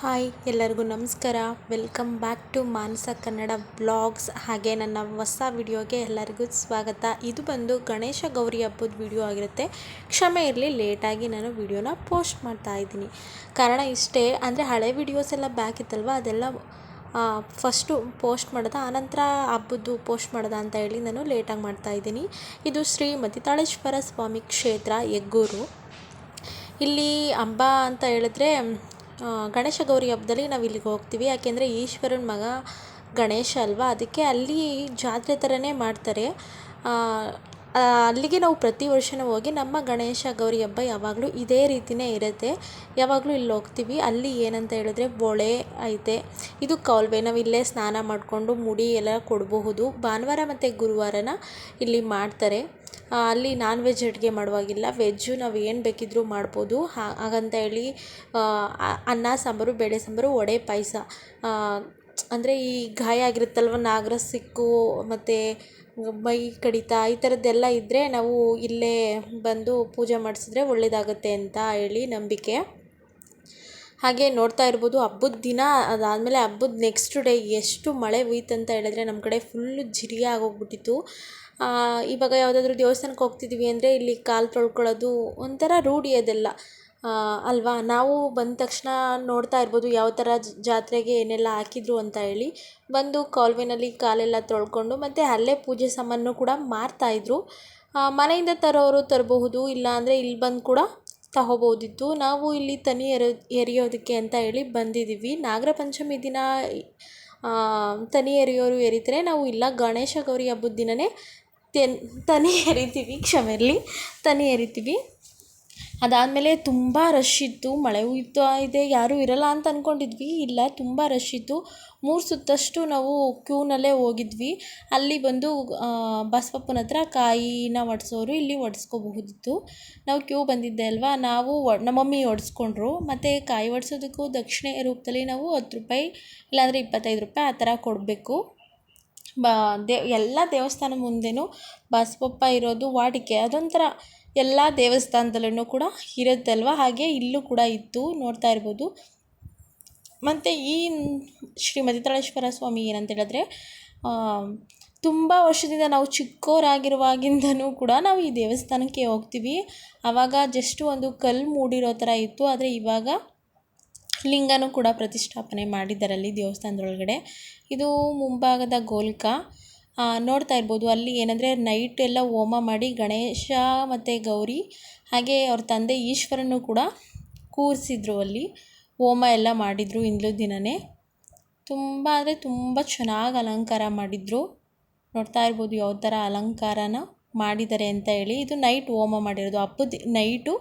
Hi, ಎಲ್ಲರಿಗೂ ನಮಸ್ಕಾರ. Welcome back to Manasa Kannada blogs ಹಾಗೆ ನನ್ನ ಹೊಸ ವಿಡಿಯೋಗೆ ಎಲ್ಲರಿಗೂ ಸ್ವಾಗತ. ಇದು ಬಂದು ಗಣೇಶ ಗೌರಿ ಹಬ್ಬದ ವಿಡಿಯೋ ಆಗಿರುತ್ತೆ. ಕ್ಷಮೆ ಇರಲಿ ಲೇಟಾಗಿ ನಾನು ವಿಡಿಯೋನ ಪೋಸ್ಟ್ ಮಾಡ್ತಾ ಇದ್ದೀನಿ. ಕಾರಣ ಇಷ್ಟೇ, ಅಂದರೆ ಹಳೆ ವಿಡಿಯೋಸ್ ಎಲ್ಲ ಬ್ಯಾಕ್ ಇತ್ತಲ್ವ? ಅದೆಲ್ಲ ಫಸ್ಟು ಪೋಸ್ಟ್ ಮಾಡೋದ? ಆನಂತರ ಹಬ್ಬದ್ದು ಪೋಸ್ಟ್ ಮಾಡೋದ ಅಂತ ಹೇಳಿ ನಾನು ಲೇಟಾಗಿ ಮಾಡ್ತಾ ಇದ್ದೀನಿ. ಇದು ಶ್ರೀಮತಿ ತಾಳೇಶ್ವರ ಸ್ವಾಮಿ ಕ್ಷೇತ್ರ, ಎಗ್ಗೂರು. ಇಲ್ಲಿ ಹಬ್ಬ ಅಂತ ಹೇಳಿದ್ರೆ ಗಣೇಶ ಗೌರಿ ಹಬ್ಬದಲ್ಲಿ ನಾವು ಇಲ್ಲಿಗೆ ಹೋಗ್ತೀವಿ. ಯಾಕೆಂದರೆ ಈಶ್ವರನ ಮಗ ಗಣೇಶ ಅಲ್ವಾ? ಅದಕ್ಕೆ ಅಲ್ಲಿ ಜಾತ್ರೆ ಥರನೇ ಮಾಡ್ತಾರೆ. ಅಲ್ಲಿಗೆ ನಾವು ಪ್ರತಿ ವರ್ಷನೂ ಹೋಗಿ ನಮ್ಮ ಗಣೇಶ ಗೌರಿ ಹಬ್ಬ ಯಾವಾಗಲೂ ಇದೇ ರೀತಿಯೇ ಇರುತ್ತೆ. ಯಾವಾಗಲೂ ಇಲ್ಲಿ ಹೋಗ್ತೀವಿ. ಅಲ್ಲಿ ಏನಂತ ಹೇಳಿದ್ರೆ ಬೊಳೆ ಐತೆ. ಇದು ಕೌಲ್ವೆ. ನಾವು ಇಲ್ಲೇ ಸ್ನಾನ ಮಾಡಿಕೊಂಡು ಮುಡಿ ಎಲ್ಲ ಕೊಡಬಹುದು. ಭಾನುವಾರ ಮತ್ತು ಗುರುವಾರನ ಇಲ್ಲಿ ಮಾಡ್ತಾರೆ. ಅಲ್ಲಿ ನಾನ್ ವೆಜ್ ಅಡುಗೆ ಮಾಡುವಾಗಿಲ್ಲ. ವೆಜ್ಜು ನಾವು ಏನು ಬೇಕಿದ್ದರೂ ಮಾಡ್ಬೋದು. ಹಾಗಂತ ಹೇಳಿ ಅನ್ನ ಸಾಂಬಾರು ಬೇಳೆ ಸಾಂಬಾರು ವಡೆ ಪಾಯಸ. ಅಂದರೆ ಈ ಗಾಯ ಆಗಿರುತ್ತಲ್ವ ನಾಗರ ಸಿಕ್ಕು ಮತ್ತು ಮೈ ಕಡಿತ ಈ ಥರದ್ದೆಲ್ಲ ಇದ್ದರೆ ನಾವು ಇಲ್ಲೇ ಬಂದು ಪೂಜೆ ಮಾಡಿಸಿದ್ರೆ ಒಳ್ಳೆಯದಾಗುತ್ತೆ ಅಂತ ಹೇಳಿ ನಂಬಿಕೆ. ಹಾಗೆ ನೋಡ್ತಾ ಇರ್ಬೋದು ಹಬ್ಬದ ದಿನ ಅದಾದಮೇಲೆ ಹಬ್ಬದ ನೆಕ್ಸ್ಟ್ ಡೇ ಎಷ್ಟು ಮಳೆ ಹುಯ್ತಂತ ಹೇಳಿದ್ರೆ ನಮ್ಮ ಕಡೆ ಫುಲ್ಲು ಜಿರಿಯ ಆಗೋಗ್ಬಿಟ್ಟಿತ್ತು ಆ, ಇವಾಗ ಯಾವುದಾದ್ರೂ ದೇವಸ್ಥಾನಕ್ಕೆ ಹೋಗ್ತಿದ್ವಿ ಅಂದರೆ ಇಲ್ಲಿ ಕಾಲು ತೊಳ್ಕೊಳ್ಳೋದು ಒಂಥರ ರೂಢಿ ಅದೆಲ್ಲ. ಅಲ್ವಾ? ನಾವು ಬಂದ ತಕ್ಷಣ ನೋಡ್ತಾ ಇರ್ಬೋದು ಯಾವ ಥರ ಜಾತ್ರೆಗೆ ಏನೆಲ್ಲ ಹಾಕಿದ್ರು ಅಂತ ಹೇಳಿ. ಬಂದು ಕಾಲುವೆನಲ್ಲಿ ಕಾಲೆಲ್ಲ ತೊಳ್ಕೊಂಡು ಮತ್ತು ಅಲ್ಲೇ ಪೂಜೆ ಸಾಮಾನು ಕೂಡ ಮಾರ್ತಾಯಿದ್ರು ಮನೆಯಿಂದ ತರೋರು ತರಬಹುದು, ಇಲ್ಲ ಅಂದರೆ ಇಲ್ಲಿ ಬಂದು ಕೂಡ ತಗೋಬೋದಿತ್ತು ನಾವು ಇಲ್ಲಿ ತನಿ ಎರೆ, ಎರೆಯೋದಕ್ಕೆ ಅಂತ ಹೇಳಿ ಬಂದಿದ್ದೀವಿ ನಾಗರ ಪಂಚಮಿ ದಿನ ತನಿ ಎರೆಯೋರು ಎರಿತಾರೆ ನಾವು ಇಲ್ಲ ಗಣೇಶ ಗೌರಿ ಹಬ್ಬದ ದಿನವೇ ತೆನ್, ತನಿ ಎರಿತೀವಿ ಕ್ಷಮೆ ಇರಲಿ ತನಿ ಎರಿತೀವಿ. ಅದಾದಮೇಲೆ ತುಂಬ ರಶ್ ಇತ್ತು, ಮಳೆ ಹುಯ್ತಾ ಇದೆ, ಯಾರೂ ಇರಲ್ಲ ಅಂತ ಅಂದ್ಕೊಂಡಿದ್ವಿ ಇಲ್ಲ, ತುಂಬ ರಶ್ ಇತ್ತು. ಮೂರು ಸುತ್ತಷ್ಟು ನಾವು ಕ್ಯೂನಲ್ಲೇ ಹೋಗಿದ್ವಿ. ಅಲ್ಲಿ ಬಂದು ಬಸವಪ್ಪನ ಹತ್ರ ಕಾಯಿನ ಒಡ್ಸೋರು ಇಲ್ಲಿ ಒಡ್ಸ್ಕೋಬಹುದಿತ್ತು. ನಾವು ಕ್ಯೂ ಬಂದಿದ್ದೆ ಅಲ್ವಾ? ನಾವು ನಮ್ಮ ಮಮ್ಮಿ ಒಡೆಸ್ಕೊಂಡ್ರು. ಮತ್ತು ಕಾಯಿ ಒಡೆಸೋದಕ್ಕೂ ದಕ್ಷಿಣೆ ರೂಪದಲ್ಲಿ ನಾವು ಹತ್ತು ರೂಪಾಯಿ, ಇಲ್ಲಾಂದರೆ ಇಪ್ಪತ್ತೈದು ರೂಪಾಯಿ ಆ ಥರ ಕೊಡಬೇಕು. ಬಾ, ದೇ, ಎಲ್ಲ ದೇವಸ್ಥಾನ ಮುಂದೆನೂ ಬಸವಪ್ಪ ಇರೋದು ವಾಡಿಕೆ. ಅದೊಂಥರ ಎಲ್ಲ ದೇವಸ್ಥಾನದಲ್ಲೂ ಕೂಡ ಇರುತ್ತಲ್ವ? ಹಾಗೆ ಇಲ್ಲೂ ಕೂಡ ಇತ್ತು ನೋಡ್ತಾ ಇರ್ಬೋದು. ಮತ್ತು ಈ ಶ್ರೀ ಮದಿತಾಳೇಶ್ವರ ಸ್ವಾಮಿ ಏನಂತ ಹೇಳಿದ್ರೆ ತುಂಬ ವರ್ಷದಿಂದ ನಾವು ಚಿಕ್ಕವರಾಗಿರುವಾಗಿಂದನೂ ಕೂಡ ನಾವು ಈ ದೇವಸ್ಥಾನಕ್ಕೆ ಹೋಗ್ತೀವಿ. ಆವಾಗ ಜಸ್ಟ್ ಒಂದು ಕಲ್ಲು ಮೂಡಿರೋ ಥರ ಇತ್ತು. ಆದರೆ ಇವಾಗ ಲಿಂಗನೂ ಕೂಡ ಪ್ರತಿಷ್ಠಾಪನೆ ಮಾಡಿದ್ದಾರೆ ಅಲ್ಲಿ ದೇವಸ್ಥಾನದೊಳಗಡೆ. ಇದು ಮುಂಭಾಗದ ಗೋಲ್ಕ. ನೋಡ್ತಾ ಇರ್ಬೋದು, ಅಲ್ಲಿ ಏನಂದರೆ ನೈಟ್ ಎಲ್ಲ ಹೋಮ ಮಾಡಿ ಗಣೇಶ ಮತ್ತು ಗೌರಿ ಹಾಗೆ ಅವ್ರ ತಂದೆ ಈಶ್ವರನೂ ಕೂಡ ಕೂರಿಸಿದ್ರು ಅಲ್ಲಿ. ಹೋಮ ಎಲ್ಲ ಮಾಡಿದರು ಇಂದ್ಲು ದಿನವೇ ತುಂಬ ಅಂದರೆ ತುಂಬ ಚೆನ್ನಾಗಿ ಅಲಂಕಾರ ಮಾಡಿದರು. ನೋಡ್ತಾ ಇರ್ಬೋದು ಯಾವ ಥರ ಅಲಂಕಾರನ ಮಾಡಿದ್ದಾರೆ ಅಂತ ಹೇಳಿ. ಇದು ನೈಟ್ ಹೋಮ ಮಾಡಿರೋದು. ಹಬ್ಬದ ನೈಟು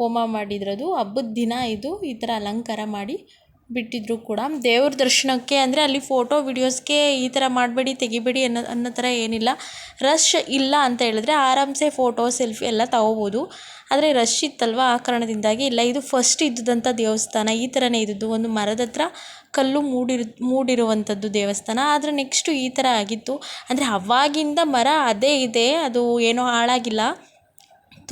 ಹೋಮ ಮಾಡಿದ್ರದು, ಹಬ್ಬದ ದಿನ ಇದು, ಈ ಥರ ಅಲಂಕಾರ ಮಾಡಿ ಬಿಟ್ಟಿದ್ರು ಕೂಡ. ದೇವ್ರ ದರ್ಶನಕ್ಕೆ ಅಂದರೆ ಅಲ್ಲಿ ಫೋಟೋ ವಿಡಿಯೋಸ್ಗೆ ಈ ಥರ ಮಾಡಬೇಡಿ, ತೆಗಿಬೇಡಿ ಅನ್ನೋ ಅನ್ನೋ ಥರ ಏನಿಲ್ಲ. ರಶ್ ಇಲ್ಲ ಅಂತ ಹೇಳಿದ್ರೆ ಆರಾಮ್ಸೆ ಫೋಟೋ ಸೆಲ್ಫಿ ಎಲ್ಲ ತಗೋಬೋದು. ಆದರೆ ರಶ್ ಇತ್ತಲ್ವ ಆ ಕಾರಣದಿಂದಾಗಿ ಇಲ್ಲ. ಇದು ಫಸ್ಟ್ ಇದ್ದಂಥ ದೇವಸ್ಥಾನ, ಈ ಥರನೇ ಇದ್ದದ್ದು. ಒಂದು ಮರದ ಹತ್ರ ಕಲ್ಲು ಮೂಡಿರು ಮೂಡಿರುವಂಥದ್ದು ದೇವಸ್ಥಾನ. ಆದರೆ ನೆಕ್ಸ್ಟು ಈ ಥರ ಆಗಿತ್ತು. ಅಂದರೆ ಅವಾಗಿಂದ ಮರ ಅದೇ ಇದೆ. ಅದು ಏನೋ ಹಾಳಾಗಿಲ್ಲ.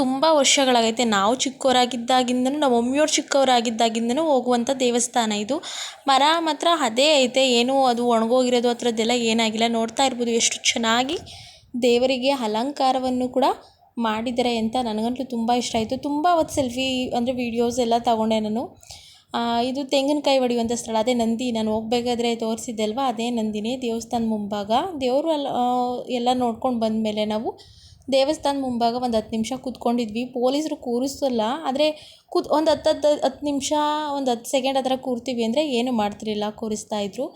ತುಂಬ ವರ್ಷಗಳಾಗೈತೆ. ನಾವು ಚಿಕ್ಕವರಾಗಿದ್ದಾಗಿಂದನೂ, ನಮ್ಮ ಮಮ್ಮಿಯವ್ರು ಚಿಕ್ಕವರಾಗಿದ್ದಾಗಿಂದನೂ ಹೋಗುವಂಥ ದೇವಸ್ಥಾನ ಇದು. ಮರ ಮಾತ್ರ ಅದೇ ಐತೆ. ಏನು ಅದು ಒಣಗೋಗಿರೋದು ಆ ಥರದ್ದೆಲ್ಲ ಏನಾಗಿಲ್ಲ. ನೋಡ್ತಾ ಇರ್ಬೋದು ಎಷ್ಟು ಚೆನ್ನಾಗಿ ದೇವರಿಗೆ ಅಲಂಕಾರವನ್ನು ಕೂಡ ಮಾಡಿದ್ದಾರೆ ಅಂತ ನನಗಂತೂ ತುಂಬ ಇಷ್ಟ ಆಯಿತು. ತುಂಬ ಅವತ್ತು ಸೆಲ್ಫಿ, ಅಂದರೆ ವೀಡಿಯೋಸ್ ಎಲ್ಲ ತಗೊಂಡೆ ನಾನು. ಇದು ತೆಂಗಿನಕಾಯಿ ಹೊಡೆಯುವಂಥ ಸ್ಥಳ. ಅದೇ ನಂದಿ. ನಾನು ಹೋಗ್ಬೇಕಾದ್ರೆ ತೋರಿಸಿದ್ದೆ ಅಲ್ವಾ? ಅದೇ ನಂದಿನಿ ದೇವಸ್ಥಾನ ಮುಂಭಾಗ. ದೇವರು ಎಲ್ಲ ನೋಡ್ಕೊಂಡು ಬಂದಮೇಲೆ ನಾವು ದೇವಸ್ಥಾನ ಮುಂಭಾಗ ಒಂದು ಹತ್ತು ನಿಮಿಷ ಕೂತ್ಕೊಂಡಿದ್ವಿ. ಪೊಲೀಸರು ಕೂರಿಸಲ್ಲ, ಆದರೆ ಕೂತ್ ಒಂದು ಹತ್ತು ಹತ್ತು ಹತ್ತು ನಿಮಿಷ, ಒಂದು ಹತ್ತು ಸೆಕೆಂಡ್ ಹತ್ರ ಕೂರ್ತೀವಿ ಅಂದರೆ ಏನು ಮಾಡ್ತಿರಲಿಲ್ಲ, ಕೂರಿಸ್ತಾ ಇದ್ರು.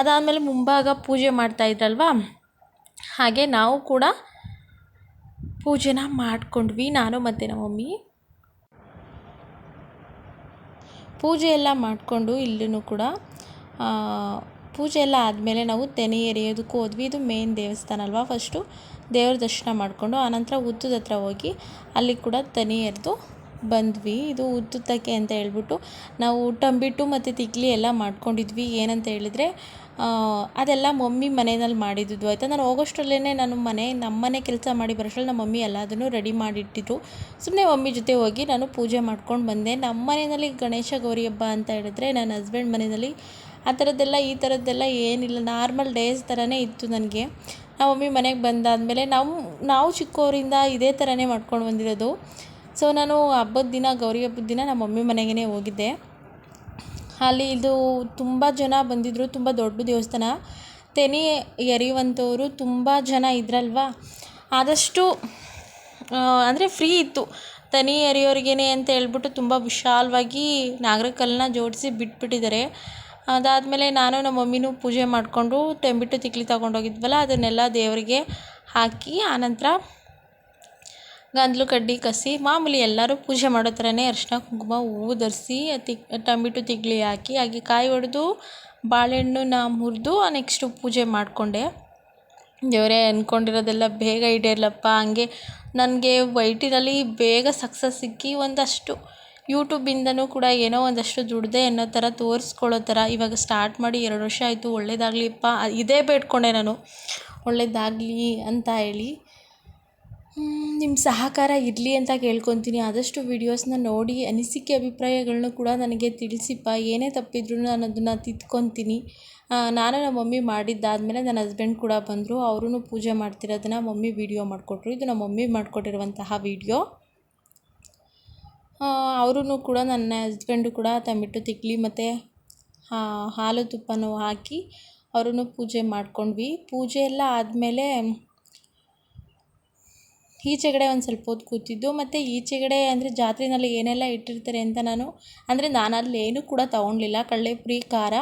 ಅದಾದಮೇಲೆ ಮುಂಭಾಗ ಪೂಜೆ ಮಾಡ್ತಾ ಇದ್ರಲ್ವಾ? ಹಾಗೆ ನಾವು ಕೂಡ ಪೂಜೆನ ಮಾಡಿಕೊಂಡ್ವಿ, ನಾನು ಮತ್ತು ನಮ್ಮ ಮಮ್ಮಿ. ಪೂಜೆ ಎಲ್ಲ ಮಾಡಿಕೊಂಡು ಇಲ್ಲೂ ಕೂಡ ಪೂಜೆ ಎಲ್ಲ ಆದಮೇಲೆ ನಾವು ತೆನೆ ಎರೆಯೋದಕ್ಕೂ ಹೋದ್ವಿ. ಇದು ಮೇನ್ ದೇವಸ್ಥಾನ ಅಲ್ವಾ ಫಸ್ಟು ದೇವ್ರ ದರ್ಶನ ಮಾಡಿಕೊಂಡು ಆನಂತರ ಉದ್ದದ ಹತ್ರ ಹೋಗಿ ಅಲ್ಲಿ ಕೂಡ ತನಿ ಎರೆದು ಬಂದ್ವಿ. ಇದು ಉತ್ತುತ್ತಕ್ಕೆ ಅಂತ ಹೇಳ್ಬಿಟ್ಟು ನಾವು ಟಂಬಿಟ್ಟು ಮತ್ತು ತಿಕ್ಲಿ ಎಲ್ಲ ಮಾಡ್ಕೊಂಡಿದ್ವಿ. ಏನಂತ ಹೇಳಿದರೆ ಅದೆಲ್ಲ ಮಮ್ಮಿ ಮನೆಯಲ್ಲಿ ಮಾಡಿದ್ದು ಆಯಿತಾ? ನಾನು ಹೋಗೋಷ್ಟರಲ್ಲೇ ನಾನು ಮನೆ, ನಮ್ಮ ಮನೆ ಕೆಲಸ ಮಾಡಿ ಬರೋಷ್ಟ್ರಲ್ಲಿ ನಮ್ಮ ಮಮ್ಮಿ ಎಲ್ಲದನ್ನು ರೆಡಿ ಮಾಡಿಟ್ಟಿದ್ರು. ಸುಮ್ಮನೆ ಮಮ್ಮಿ ಜೊತೆ ಹೋಗಿ ನಾನು ಪೂಜೆ ಮಾಡ್ಕೊಂಡು ಬಂದೆ. ನಮ್ಮ ಮನೆಯಲ್ಲಿ ಗಣೇಶ ಗೌರಿ ಹಬ್ಬ ಅಂತ ಹೇಳಿದ್ರೆ, ನನ್ನ ಹಸ್ಬೆಂಡ್ ಮನೆಯಲ್ಲಿ ಆ ಥರದ್ದೆಲ್ಲ, ಈ ಥರದ್ದೆಲ್ಲ ಏನಿಲ್ಲ. ನಾರ್ಮಲ್ ಡೇಸ್ ಥರನೇ ಇತ್ತು ನನಗೆ. ನಮ್ಮ ಮಮ್ಮಿ ಮನೆಗೆ ಬಂದಾದಮೇಲೆ ನಮ್ಮ ನಾವು ಚಿಕ್ಕವರಿಂದ ಇದೇ ಥರನೇ ಮಾಡ್ಕೊಂಡು ಬಂದಿರೋದು. ಸೊ, ನಾನು ಹಬ್ಬದ ದಿನ, ಗೌರಿ ಹಬ್ಬದ ದಿನ ನಮ್ಮ ಮಮ್ಮಿ ಮನೆಗೇ ಹೋಗಿದ್ದೆ. ಅಲ್ಲಿ ಇದು ತುಂಬ ಜನ ಬಂದಿದ್ದರು ತುಂಬ ದೊಡ್ಡ ದೇವಸ್ಥಾನ. ತೆನೆ ಎರೆಯುವಂಥವ್ರು ತುಂಬ ಜನ ಇದ್ರಲ್ವಾ? ಆದಷ್ಟು ಅಂದರೆ ಫ್ರೀ ಇತ್ತು. ತನಿ ಎರೆಯೋರಿಗೇನೆ ಅಂತ ಹೇಳ್ಬಿಟ್ಟು ತುಂಬ ವಿಶಾಲವಾಗಿ ನಾಗರಕಲ್ಲನ್ನ ಜೋಡಿಸಿ ಬಿಟ್ಬಿಟ್ಟಿದ್ದಾರೆ. ಅದಾದಮೇಲೆ ನಾನು ನಮ್ಮ ಮಮ್ಮಿನೂ ಪೂಜೆ ಮಾಡಿಕೊಂಡು ತೆಂಬಿಟ್ಟು ತಿಕ್ಲಿ ತಗೊಂಡೋಗಿದ್ವಲ್ಲ, ಅದನ್ನೆಲ್ಲ ದೇವರಿಗೆ ಹಾಕಿ ಆನಂತರ ಗಂಧಲು ಕಡ್ಡಿ ಕಸಿ ಮಾಮೂಲಿ ಎಲ್ಲರೂ ಪೂಜೆ ಮಾಡೋ ಥರನೇ ಅರಿಶಿನ, ಕುಂಕುಮ, ಹೂವು ಧರಿಸಿ ತಿಕ್ ತಂಬಿಟ್ಟು ತಿಗ್ಲಿ ಹಾಕಿ, ಹಾಗೆ ಕಾಯಿ ಹೊಡೆದು ಬಾಳೆಹಣ್ಣನ್ನ ಮುರಿದು ನೆಕ್ಸ್ಟು ಪೂಜೆ ಮಾಡಿಕೊಂಡೆ. ದೇವರೇ ಅಂದ್ಕೊಂಡಿರೋದೆಲ್ಲ ಬೇಗ ಈಡೇರಲಪ್ಪ, ಹಂಗೆ ನನಗೆ ವೈಟಿನಲ್ಲಿ ಬೇಗ ಸಕ್ಸಸ್ ಸಿಕ್ಕಿ ಒಂದಷ್ಟು ಯೂಟ್ಯೂಬಿಂದನೂ ಕೂಡ ಏನೋ ಒಂದಷ್ಟು ದುಡ್ದೆ ಅನ್ನೋ ಥರ ತೋರಿಸ್ಕೊಳ್ಳೋ ಥರ ಇವಾಗ ಸ್ಟಾರ್ಟ್ ಮಾಡಿ ಎರಡು ವರ್ಷ ಆಯಿತು ಒಳ್ಳೇದಾಗಲಿಪ್ಪ ಇದೇ ಬೇಡ್ಕೊಂಡೆ ನಾನು. ಒಳ್ಳೆಯದಾಗಲಿ ಅಂತ ಹೇಳಿ. ನಿಮ್ಮ ಸಹಕಾರ ಇರಲಿ ಅಂತ ಕೇಳ್ಕೊತೀನಿ. ಆದಷ್ಟು ವೀಡಿಯೋಸ್ನ ನೋಡಿ, ಅನಿಸಿಕೆ ಅಭಿಪ್ರಾಯಗಳನ್ನು ಕೂಡ ನನಗೆ ತಿಳಿಸಿಪ್ಪ. ಏನೇ ತಪ್ಪಿದ್ರೂ ನಾನು ಅದನ್ನು ತಿದ್ಕೊತೀನಿ. ನಾನು ನಮ್ಮ ಮಮ್ಮಿ ಮಾಡಿದ್ದಾದಮೇಲೆ ನನ್ನ ಹಸ್ಬೆಂಡ್ ಕೂಡ ಬಂದರು. ಅವರೂ ಪೂಜೆ ಮಾಡ್ತಿರೋದನ್ನು ಮಮ್ಮಿ ವೀಡಿಯೋ ಮಾಡಿಕೊಟ್ರು. ಇದು ನಮ್ಮ ಮಮ್ಮಿ ಮಾಡಿಕೊಟ್ಟಿರುವಂತಹ ವೀಡಿಯೋ ಅವರೂ ಕೂಡ ನನ್ನ ಹಸ್ಬೆಂಡು ಕೂಡ ಟೊಮೆಟೊ ತಿಕ್ಲಿ ಮತ್ತು ಹಾಲು ತುಪ್ಪನೂ ಹಾಕಿ ಅವರೂ ಪೂಜೆ ಮಾಡ್ಕೊಂಡ್ವಿ. ಪೂಜೆ ಎಲ್ಲ ಆದಮೇಲೆ ಈಚೆಗಡೆ ಒಂದು ಸ್ವಲ್ಪ ಹೊತ್ತು ಕೂತಿದ್ದು. ಮತ್ತು ಈಚೆಗಡೆ ಅಂದರೆ ಜಾತ್ರೆಯಲ್ಲಿ ಏನೆಲ್ಲ ಇಟ್ಟಿರ್ತಾರೆ ಅಂತ ನಾನು, ಅಂದರೆ ನಾನು ಅಲ್ಲಿ ಏನೂ ಕೂಡ ತೊಗೊಂಡ್ಲಿಲ್ಲ. ಕಡಲೆಪುರಿ ಖಾರ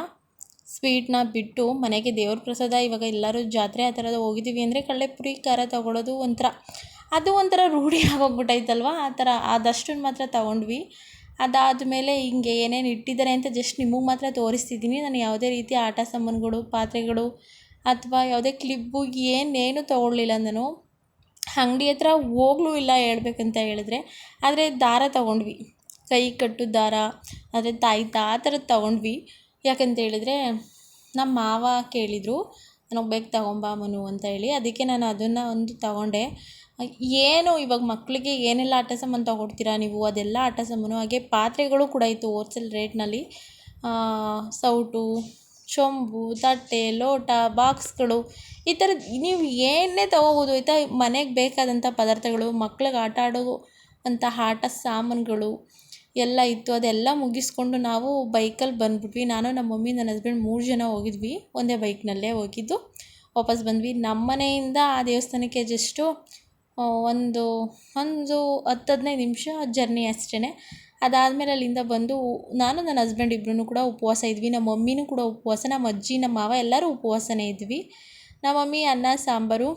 ಸ್ವೀಟ್ನ ಬಿಟ್ಟು ಮನೆಗೆ ದೇವ್ರ ಪ್ರಸಾದ ಇವಾಗ ಎಲ್ಲರೂ ಜಾತ್ರೆ ಆ ಥರದ ಹೋಗಿದ್ದೀವಿ. ಅಂದರೆ ಕಡಲೆಪುರಿ ಖಾರ ತೊಗೊಳೋದು ಒಂಥರ ಅದು ಒಂಥರ ರೂಢಿ ಆಗೋಗ್ಬಿಟ್ಟೈತಲ್ವ ಆ ಥರ ಅದಷ್ಟನ್ನು ಮಾತ್ರ ತೊಗೊಂಡ್ವಿ. ಅದಾದಮೇಲೆ ಹಿಂಗೆ ಏನೇನು ಇಟ್ಟಿದ್ದಾರೆ ಅಂತ ಜಸ್ಟ್ ನಿಮಗೆ ಮಾತ್ರ ತೋರಿಸ್ತಿದ್ದೀನಿ ನಾನು ಯಾವುದೇ ರೀತಿ ಆಟ ಸಾಮಾನುಗಳು, ಪಾತ್ರೆಗಳು ಅಥವಾ ಯಾವುದೇ ಕ್ಲಿಪ್ಪು ಏನೇನು ತೊಗೊಳ್ಲಿಲ್ಲ ನಾನು ಅಂಗಡಿ ಹತ್ರ ಹೋಗ್ಲೂ ಇಲ್ಲ ಹೇಳ್ಬೇಕಂತ ಹೇಳಿದ್ರೆ, ಆದರೆ ದಾರ ತೊಗೊಂಡ್ವಿ. ಕೈ ಕಟ್ಟು ದಾರ, ಆದರೆ ತಾಯ್ತ ಆ ಥರದ್ದು ತೊಗೊಂಡ್ವಿ. ಯಾಕಂತ ಹೇಳಿದ್ರೆ ನಮ್ಮ ಮಾವ ಕೇಳಿದರು, ನನಗೆ ಬೇಕು ತಗೊಂಬಾ ಮನು ಅಂತ ಹೇಳಿ. ಅದಕ್ಕೆ ನಾನು ಅದನ್ನು ಒಂದು ತಗೊಂಡೆ. ಏನು, ಇವಾಗ ಮಕ್ಕಳಿಗೆ ಏನೆಲ್ಲ ಆಟ ಸಾಮಾನು ತಗೊಡ್ತೀರಾ ನೀವು? ಅದೆಲ್ಲ ಆಟ ಸಾಮಾನು. ಹಾಗೆ ಪಾತ್ರೆಗಳು ಕೂಡ ಇತ್ತು ಹೋಲ್ಸೇಲ್ ರೇಟ್ನಲ್ಲಿ. ಸೌಟು ಚೊಂಬು ತಟ್ಟೆ, ಲೋಟ, ಬಾಕ್ಸ್ಗಳು, ಈ ಥರದ್ದು ನೀವು ಏನೇ ತೊಗೋಬೋದು. ಆಯಿತಾ, ಮನೆಗೆ ಬೇಕಾದಂಥ ಪದಾರ್ಥಗಳು, ಮಕ್ಳಿಗೆ ಆಟ ಆಡೋ ಅಂತಹ ಆಟ ಸಾಮಾನುಗಳು ಎಲ್ಲ ಇತ್ತು. ಅದೆಲ್ಲ ಮುಗಿಸ್ಕೊಂಡು ನಾವು ಬೈಕಲ್ಲಿ ಬಂದ್ಬಿಟ್ವಿ. ನಾನು, ನಮ್ಮ ಮಮ್ಮಿ, ನನ್ನ ಹಸ್ಬೆಂಡ್ ಮೂರು ಜನ ಹೋಗಿದ್ವಿ. ಒಂದೇ ಬೈಕ್ನಲ್ಲೇ ಹೋಗಿದ್ದು. ವಾಪಸ್ ಬಂದ್ವಿ. ನಮ್ಮ ಮನೆಯಿಂದ ಆ ದೇವಸ್ಥಾನಕ್ಕೆ ಜಸ್ಟು ಒಂದು ಒಂದು ಹತ್ತು ಹದಿನೈದು ನಿಮಿಷ ಜರ್ನಿ ಅಷ್ಟೇ ಅದಾದಮೇಲೆ ಅಲ್ಲಿಂದ ಬಂದು ನಾನು ನನ್ನ ಹಸ್ಬೆಂಡ್ ಇಬ್ಬರೂ ಕೂಡ ಉಪವಾಸ ಇದ್ವಿ. ನಮ್ಮ ಮಮ್ಮಿನೂ ಕೂಡ ಉಪವಾಸ, ನಮ್ಮ ಅಜ್ಜಿ, ನಮ್ಮ ಮಾವ ಎಲ್ಲರೂ ಉಪವಾಸನೇ ಇದ್ವಿ. ನಮ್ಮ ಮಮ್ಮಿ ಅನ್ನ, ಸಾಂಬಾರು,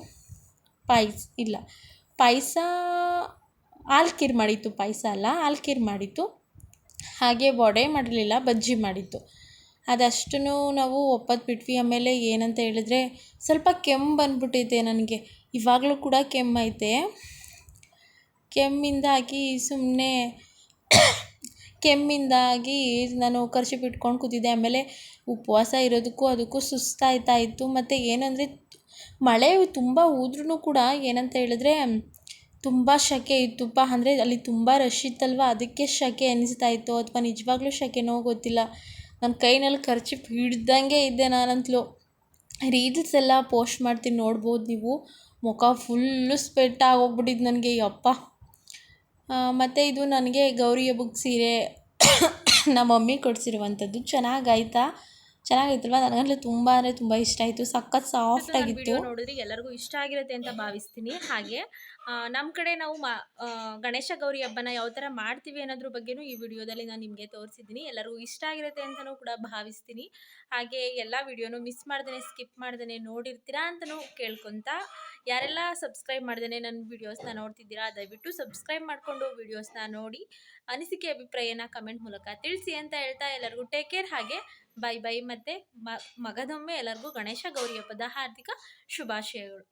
ಪಾಯ್ಸ ಇಲ್ಲ. ಪಾಯಸ ಹಾಲು ಮಾಡಿತ್ತು, ಪಾಯಸ ಅಲ್ಲ ಹಾಲು ಮಾಡಿತ್ತು. ಹಾಗೆ ವಡೆ ಮಾಡಲಿಲ್ಲ ಬಜ್ಜಿ ಮಾಡಿತ್ತು. ಅದಷ್ಟು ನಾವು ಒಪ್ಪತ್ತು ಬಿಟ್ವಿ ಆಮೇಲೆ ಏನಂತ ಹೇಳಿದ್ರೆ ಸ್ವಲ್ಪ ಕೆಮ್ಮು ಬಂದ್ಬಿಟ್ಟೈತೆ ನನಗೆ. ಇವಾಗಲೂ ಕೂಡ ಕೆಮ್ಮೈತೆ ಕೆಮ್ಮಿಂದಾಗಿ ಸುಮ್ಮನೆ ಕೆಮ್ಮಿಂದಾಗಿ ನಾನು ಕರ್ಚಿಪ್ ಇಟ್ಕೊಂಡು ಕೂತಿದ್ದೆ. ಆಮೇಲೆ ಉಪವಾಸ ಇರೋದಕ್ಕೂ ಅದಕ್ಕೂ ಸುಸ್ತಾಯ್ತಾ ಇತ್ತು. ಮತ್ತು ಏನಂದರೆ ಮಳೆ ತುಂಬ ಹೋದ್ರೂ ಕೂಡ ಏನಂತ ಹೇಳಿದ್ರೆ ತುಂಬ ಸೆಕೆ ಇತ್ತುಪ್ಪ ಅಂದರೆ ಅಲ್ಲಿ ತುಂಬ ರಶ್ ಇತ್ತಲ್ವ? ಅದಕ್ಕೆ ಸೆಕೆ ಅನಿಸ್ತಾ ಇತ್ತು. ಅಥವಾ ನಿಜವಾಗ್ಲೂ ಶಕೆನೋ ಗೊತ್ತಿಲ್ಲ. ನನ್ನ ಕೈನಲ್ಲಿ ಕರ್ಚಿಪ್ ಹಿಡ್ದಂಗೆ ಇದ್ದೆ ನಾನಂತಲೂ ರೀಲ್ಸ್ ಎಲ್ಲ ಪೋಸ್ಟ್ ಮಾಡ್ತೀನಿ ನೋಡ್ಬೋದು ನೀವು. ಮುಖ ಫುಲ್ಲು ಸ್ಪೆಟ್ ಆಗೋಗ್ಬಿಟ್ಟಿದ್ದು ನನಗೆ ಯಪ್ಪ. ಮತ್ತು ಇದು ನನಗೆ ಗೌರಿ ಹಬ್ಬಕ್ಕೆ ಸೀರೆ ನಮ್ಮ ಮಮ್ಮಿ ಕೊಡಿಸಿರುವಂಥದ್ದು ಚೆನ್ನಾಗಾಯ್ತಾ? ಚೆನ್ನಾಗಿತ್ತಲ್ವ ನನಗಂತೂ ತುಂಬ ಅಂದರೆ ತುಂಬ ಇಷ್ಟ ಆಯಿತು. ಸಖತ್ ಸಾಫ್ಟ್ ಆಗಿತ್ತು. ನೋಡಿದ್ರೆ ಎಲ್ಲರಿಗೂ ಇಷ್ಟ ಆಗಿರುತ್ತೆ ಅಂತ ಭಾವಿಸ್ತೀನಿ. ಹಾಗೆ ನಮ್ಮ ಕಡೆ ನಾವು ಮಾ ಗಣೇಶ ಗೌರಿ ಹಬ್ಬನ ಯಾವ ಥರ ಮಾಡ್ತೀವಿ ಅನ್ನೋದ್ರ ಬಗ್ಗೆನೂ ಈ ವಿಡಿಯೋದಲ್ಲಿ ನಾನು ನಿಮಗೆ ತೋರಿಸಿದ್ದೀನಿ. ಎಲ್ಲರಿಗೂ ಇಷ್ಟ ಆಗಿರುತ್ತೆ ಅಂತಲೂ ಕೂಡ ಭಾವಿಸ್ತೀನಿ. ಹಾಗೆ ಎಲ್ಲ ವಿಡಿಯೋನು ಮಿಸ್ ಮಾಡ್ದೇ ಸ್ಕಿಪ್ ಮಾಡ್ದೇ ನೋಡಿರ್ತೀರಾ ಅಂತಲೂ ಕೇಳ್ಕೊತಾ ಯಾರೆಲ್ಲ ಸಬ್ಸ್ಕ್ರೈಬ್ ಮಾಡ್ದೇ ನನ್ನ ವಿಡಿಯೋಸ್ನ ನೋಡ್ತಿದ್ದೀರಾ, ದಯವಿಟ್ಟು ಸಬ್ಸ್ಕ್ರೈಬ್ ಮಾಡಿಕೊಂಡು ವಿಡಿಯೋಸ್ನ ನೋಡಿ. ಅನಿಸಿಕೆ ಅಭಿಪ್ರಾಯನ ಕಮೆಂಟ್ ಮೂಲಕ ತಿಳಿಸಿ ಅಂತ ಹೇಳ್ತಾ ಎಲ್ಲರಿಗೂ ಟೇಕ್ ಕೇರ್ ಹಾಗೆ ಬೈ ಬೈ ಮತ್ತು ಮಗದೊಮ್ಮೆ ಎಲ್ಲರಿಗೂ ಗಣೇಶ ಗೌರಿ ಹಬ್ಬದ ಹಾರ್ದಿಕ ಶುಭಾಶಯಗಳು.